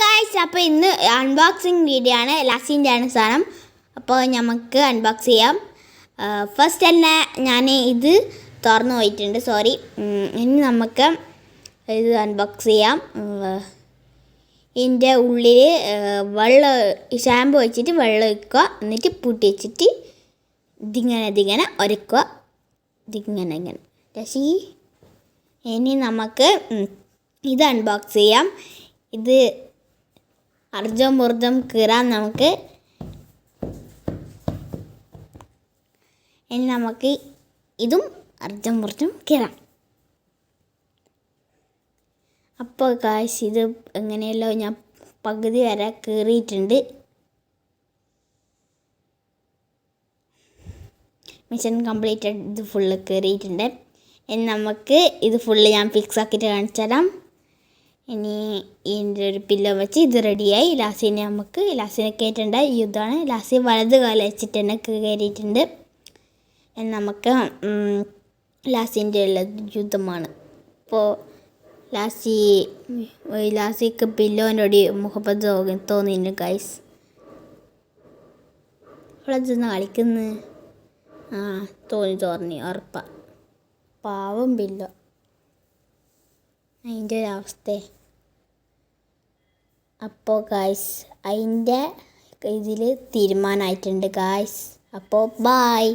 Guys അപ്പോൾ ഇന്ന് unboxing video ആണ് ലാസിന്റെ ആണ് സാധനം. അപ്പോൾ നമുക്ക് അൺബോക്സ് ചെയ്യാം. ഫസ്റ്റ് തന്നെ ഞാൻ ഇത് തുറന്നു പോയിട്ടുണ്ട് സോറി ഇനി നമുക്ക് ഇത് അൺബോക്സ് ചെയ്യാം. ഇതിന്റെ ഉള്ളിൽ വെള്ളം ഷാമ്പു വെച്ചിട്ട് വെള്ളം ഒഴിക്കുക എന്നിട്ട് പൂട്ടി വെച്ചിട്ട് ഇതിങ്ങനെ ഇതിങ്ങനെ ഒരക്കുക. ഇതിങ്ങനെ ഇങ്ങനെ. ശശി ഇനി നമുക്ക് ഇത് അൺബോക്സ് ചെയ്യാം. ഇത് അർജം ഊർജം കീറാൻ നമുക്ക് ഇനി നമുക്ക് ഇതും അർജം ഊർജം കീറാം അപ്പോൾ കാശ് ഇത് എങ്ങനെയല്ലോ ഞാൻ പകുതി വരെ കീറിയിട്ടുണ്ട്. മിഷൻ കംപ്ലീറ്റഡ് ഇത് ഫുള്ള് കയറിയിട്ടുണ്ട് ഇനി നമുക്ക് ഇത് ഫുള്ള് ഞാൻ ഫിക്സ് ആക്കിയിട്ട് കാണിച്ചു തരാം ഇനി ഇതിന്റെ ഒരു പില്ലോ വെച്ച് ഇത് റെഡിയായി ലാസിനെ നമുക്ക് ലാസിനെ കയറ്റേണ്ട യുദ്ധമാണ്. ലാസി വലത് കാലം വെച്ചിട്ട് തന്നെ കയറിയിട്ടുണ്ട്. നമുക്ക് ലാസിന്റെ ഉള്ള യുദ്ധമാണ്. ഇപ്പോൾ ലാസി ലാസിക്ക് പില്ലോനോട് മുഹബത്ത് തോന്നിയിരുന്നു ഗൈസ് ചെന്ന് കളിക്കുന്നു. ആ തോന്നി തോന്നി ഉറപ്പാ. പാവം പില്ലോ അതിന്റെ ഒരു അവസ്ഥ. അപ്പോൾ ഗായ്സ് അതിന്റെ ഇതിൽ തീരുമാനമായിട്ടുണ്ട് ഗായ്സ് അപ്പോൾ ബായ്